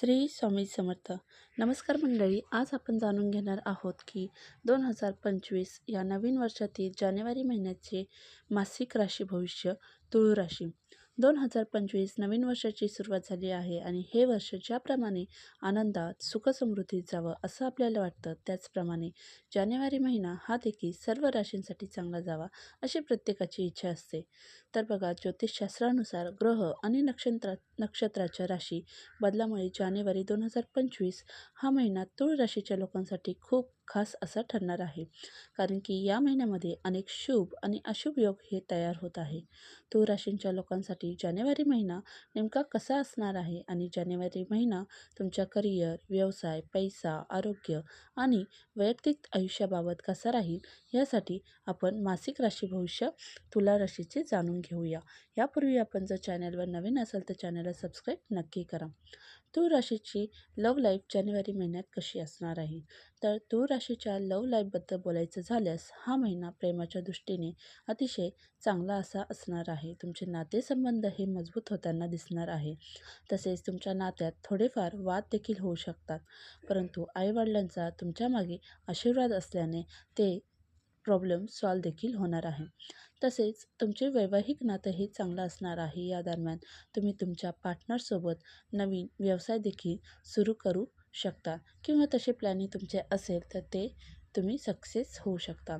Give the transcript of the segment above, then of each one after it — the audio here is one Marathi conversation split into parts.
श्री स्वामी समर्थ. नमस्कार मंडळी आज आपण जाणून घेणार आहोत की दोन हजार पंचवीस या नवीन वर्षातील जानेवारी महिन्याचे मासिक राशी भविष्य तुळू राशी. दोन हजार पंचवीस नवीन वर्षाची सुरुवात झाली आहे आणि हे वर्ष ज्याप्रमाणे आनंदात सुखसमृद्धीत जावं असं आपल्याला वाटतं त्याचप्रमाणे जानेवारी महिना हा देखील सर्व राशींसाठी चांगला जावा अशी प्रत्येकाची इच्छा असते. तर बघा ज्योतिषशास्त्रानुसार ग्रह आणि नक्षत्रा नक्षत्राच्या राशी बदलामुळे जानेवारी दोन हजार पंचवीस हा महिना तुळ राशीच्या लोकांसाठी खूप खास असा ठरणार आहे. कारण की या महिन्यामध्ये अनेक शुभ आणि अशुभ योग हे तयार होत आहे. तो राशींच्या लोकांसाठी जानेवारी महिना नेमका कसा असणार आहे आणि जानेवारी महिना तुमच्या करिअर व्यवसाय पैसा आरोग्य आणि वैयक्तिक आयुष्याबाबत कसा राहील यासाठी आपण मासिक राशी भविष्य तुला राशीचे जाणून घेऊया. यापूर्वी आपण जर चॅनलवर नवीन असाल तर चॅनलला सबस्क्राईब नक्की करा. तूळ राशीची लव लाईफ जानेवारी महिन्यात कशी असणार आहे? तर तूळ राशीच्या लव लाईफबद्दल बोलायचं झाल्यास हा महिना प्रेमाच्या दृष्टीने अतिशय चांगला असा असणार आहे. तुमचे नातेसंबंध हे मजबूत होताना दिसणार आहे. तसेच तुमच्या नात्यात थोडेफार वाद देखील होऊ शकतात. परंतु आईवडिलांचा तुमच्या मागे आशीर्वाद असल्याने ते प्रॉब्लेम सॉल्व देखील होणार आहे. तसेच तुमचे वैवाहिक नातं हे चांगलं असणार आहे. या दरम्यान तुम्ही तुमच्या पार्टनरसोबत नवीन व्यवसाय देखील सुरू करू शकता. किंवा तसे प्लॅनिंग तुमचे असेल तर ते तुम्ही सक्सेस होऊ शकता.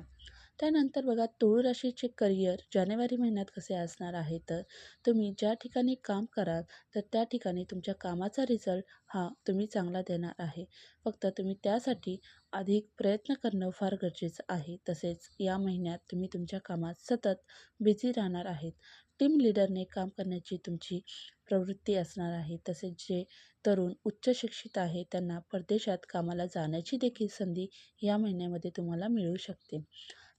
त्यानंतर बघा तुळ राशीचे करिअर जानेवारी महिन्यात कसे असणार आहे? तर तुम्ही ज्या ठिकाणी काम कराल तर त्या ठिकाणी तुमच्या कामाचा रिझल्ट हा तुम्ही चांगला देणार आहे. फक्त तुम्ही त्यासाठी अधिक प्रयत्न करणं फार गरजेचं आहे. तसेच या महिन्यात तुम्ही तुमच्या कामात सतत बिझी राहणार आहेत. टीम लिडरने काम करण्याची तुमची प्रवृत्ती असणार आहे. तसेच जे तरुण उच्च शिक्षित आहे त्यांना परदेशात कामाला जाण्याची देखील संधी या महिन्यामध्ये तुम्हाला मिळू शकते.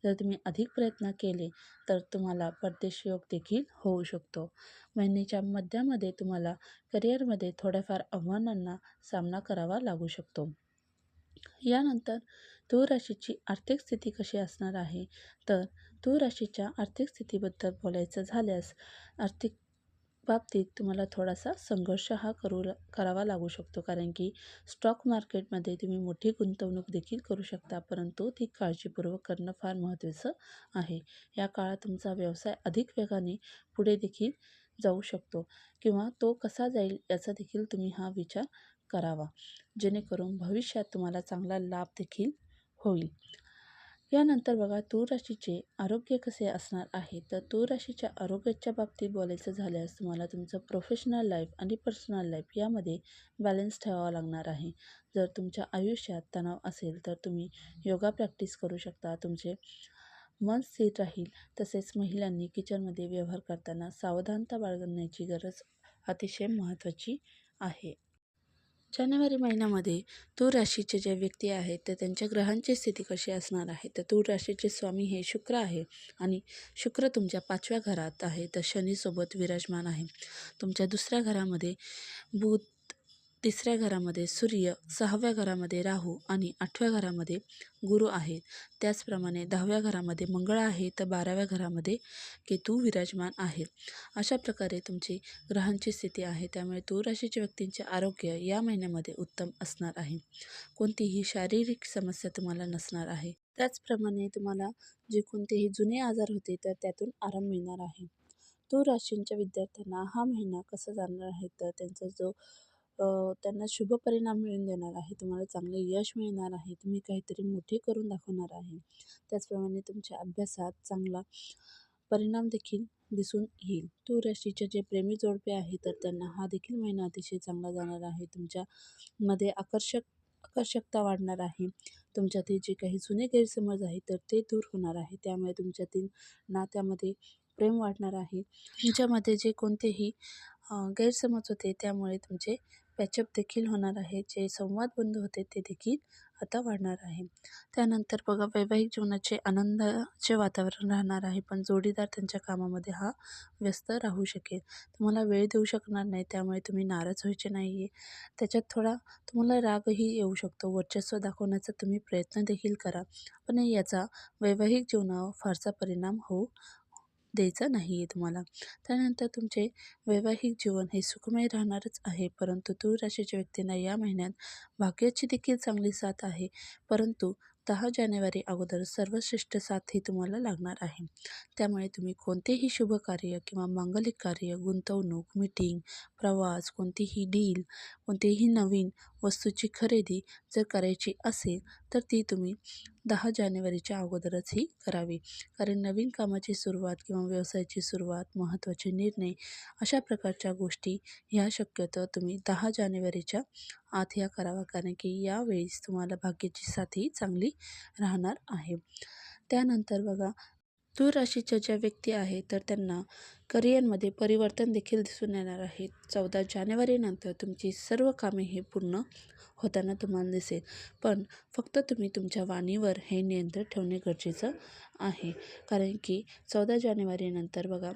जर तुम्ही अधिक प्रयत्न केले तर तुम्हाला परदेश योग देखील होऊ शकतो. महिन्याच्या मध्यामध्ये तुम्हाला करिअरमध्ये थोड्याफार आव्हानांना सामना करावा लागू शकतो. यानंतर तूळ राशीची आर्थिक स्थिती कशी असणार आहे? तर तूळ राशीच्या आर्थिक स्थितीबद्दल बोलायचं झाल्यास आर्थिक बाबतीत तुम्हाला थोडासा संघर्ष हा करू करावा लागू शकतो. कारण की स्टॉक मार्केटमध्ये तुम्ही मोठी गुंतवणूक देखील करू शकता परंतु ती काळजीपूर्वक करणं फार महत्त्वाचं आहे. या काळात तुमचा व्यवसाय अधिक वेगाने पुढे देखील जाऊ शकतो किंवा तो कसा जाईल याचा देखील तुम्ही हा विचार करावा. जेणेकरून भविष्यात तुम्हाला चांगला लाभ देखील होईल. यानंतर बघा तूर राशीचे आरोग्य कसे असणार आहे? तर तूर राशीच्या आरोग्याच्या बाबतीत बोलायचं झाल्यास तुम्हाला तुमचं प्रोफेशनल लाईफ आणि पर्सनल लाईफ यामध्ये बॅलन्स ठेवावा लागणार आहे. जर तुमच्या आयुष्यात तणाव असेल तर तुम्ही योगा प्रॅक्टिस करू शकता. तुमचे मन स्थिर राहील. तसेच महिलांनी किचनमध्ये व्यवहार करताना सावधानता बाळगण्याची गरज अतिशय महत्त्वाची आहे. जानेवारी महिन्यामध्ये तूर राशीचे जे व्यक्ती आहेत ते त्यांच्या ग्रहांची स्थिती कशी असणार आहे? तर तूर राशीचे स्वामी हे शुक्र आहे आणि शुक्र तुमच्या पाचव्या घरात आहे तर शनीसोबत विराजमान आहे. तुमच्या दुसऱ्या घरामध्ये बुध तिसऱ्या घरामध्ये सूर्य सहाव्या घरामध्ये राहू आणि आठव्या घरामध्ये गुरु आहेत त्याचप्रमाणे दहाव्या घरामध्ये मंगळ आहे तर बाराव्या घरामध्ये केतू विराजमान आहे. अशा प्रकारे तुमची ग्रहांची स्थिती आहे. त्यामुळे तूळ राशीच्या व्यक्तींचे आरोग्य या महिन्यामध्ये उत्तम असणार आहे. कोणतीही शारीरिक समस्या तुम्हाला नसणार आहे. त्याचप्रमाणे तुम्हाला जे कोणतेही जुने आजार होते तर त्यातून आराम मिळणार आहे. तूळ राशींच्या विद्यार्थ्यांना हा महिना कसा जाणार आहे? तर त्यांचा जो त्यांना शुभ परिणाम मिळून देणार आहे तुम्हाला चांगले यश मिळणार आहे तुम्ही काहीतरी मोठे करून दाखवणार आहे. त्याचप्रमाणे तुमच्या अभ्यासात चांगला परिणाम देखील दिसून येईल. तूळ राशीचे जे प्रेमी जोडपे आहे तर त्यांना हा देखील महिना अतिशय चांगला जाणार आहे. तुमच्यामध्ये आकर्षक आकर्षकता वाढणार आहे. तुमच्यातील जे काही जुने गैरसमज आहे तर ते दूर होणार आहे. त्यामुळे तुमच्यातील नात्यामध्ये प्रेम वाढणार आहे. तुमच्यामध्ये जे कोणतेही गैरसमज होते त्यामुळे तुमचे पॅचअप देखील होणार आहे. जे संवाद बंद होते ते देखील आता वाढणार आहे. त्यानंतर बघा वैवाहिक जीवनाचे आनंदाचे वातावरण राहणार आहे पण जोडीदार त्यांच्या कामामध्ये हा व्यस्त राहू शकेल. तुम्हाला वेळ देऊ शकणार नाही त्यामुळे तुम्ही नाराज व्हायचे नाही आहे त्याच्यात थोडा तुम्हाला रागही येऊ शकतो. वर्चस्व दाखवण्याचा तुम्ही प्रयत्न देखील करा. पण याचा वैवाहिक जीवनावर फारसा परिणाम होऊ द्यायचा नाही आहे तुम्हाला. त्यानंतर तुमचे वैवाहिक जीवन हे सुखमय राहणारच आहे. परंतु तूळ राशीच्या व्यक्तींना या महिन्यात भाग्याची देखील चांगली साथ आहे. परंतु दहा जानेवारी अगोदर सर्वश्रेष्ठ साथ तुम्हाला लागणार आहे. त्यामुळे तुम्ही कोणतेही शुभ कार्य किंवा मांगलिक कार्य गुंतवणूक मीटिंग प्रवास कोणतीही डील कोणतीही नवीन वस्तूची खरेदी जर करायची असेल तर ती तुम्ही दहा जानेवारीच्या अगोदरच ही करावी. कारण नवीन कामाची सुरुवात किंवा व्यवसायाची सुरुवात महत्त्वाचे निर्णय अशा प्रकारच्या गोष्टी ह्या शक्यतो तुम्ही दहा जानेवारीच्या आत या करावा कारण की यावेळेस तुम्हाला भाग्याची साथही चांगली राहणार आहे. त्यानंतर बघा दूर राशीच्या ज्या व्यक्ती आहेत तर त्यांना करिअरमध्ये परिवर्तन देखील दिसून येणार आहे. चौदा जानेवारीनंतर तुमची सर्व कामे हे पूर्ण होताना तुम्हाला दिसेल. पण फक्त तुम्ही तुमच्या वाणीवर हे नियंत्रण ठेवणे गरजेचं आहे. कारण की चौदा जानेवारीनंतर बघा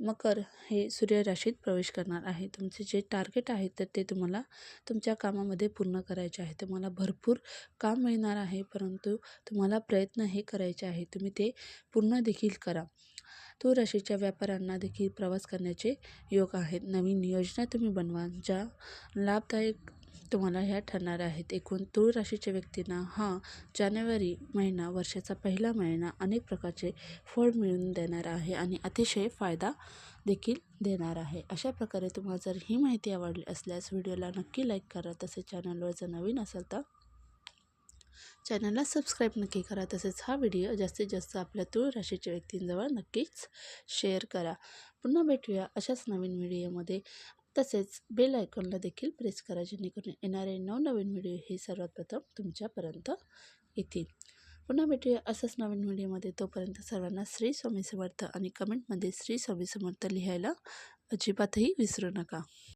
मकर हे सूर्य राशीत प्रवेश करणार आहे. तुमचे जे टार्गेट आहे तर ते तुम्हाला तुमच्या कामामध्ये पूर्ण करायचे आहे. तुम्हाला भरपूर काम मिळणार आहे परंतु तुम्हाला प्रयत्न हे करायचे आहे. तुम्ही ते पूर्ण देखील करा. तो राशीच्या व्यापाऱ्यांना देखील प्रवास करण्याचे योग आहेत. नवीन योजना तुम्ही बनवा ज्या लाभदायक तुम्हाला ह्या ठरणार आहेत. एकूण तूळ राशीच्या व्यक्तींना हा जानेवारी महिना वर्षाचा पहिला महिना अनेक प्रकारचे फळ मिळवून देणार आहे आणि अतिशय फायदा देखील देणार आहे. अशा प्रकारे तुम्हाला जर ही माहिती आवडली असल्यास व्हिडिओला नक्की लाईक करा. तसेच चॅनलवर जर नवीन असाल तर चॅनलला सबस्क्राईब नक्की करा. तसेच हा व्हिडिओ जास्तीत जास्त आपल्या तूळ राशीच्या व्यक्तींजवळ नक्कीच शेअर करा. पुन्हा भेटूया अशाच नवीन व्हिडिओमध्ये. तसेच बेल आयकॉनला देखील प्रेस करा जेणेकरून येणारे नवनवीन व्हिडिओ हे सर्वात प्रथम तुमच्यापर्यंत येतील. पुन्हा भेटूया असंच नवीन व्हिडिओमध्ये. तोपर्यंत सर्वांना श्री स्वामी समर्थ आणि कमेंटमध्ये श्री स्वामी समर्थ लिहायला अजिबातही विसरू नका.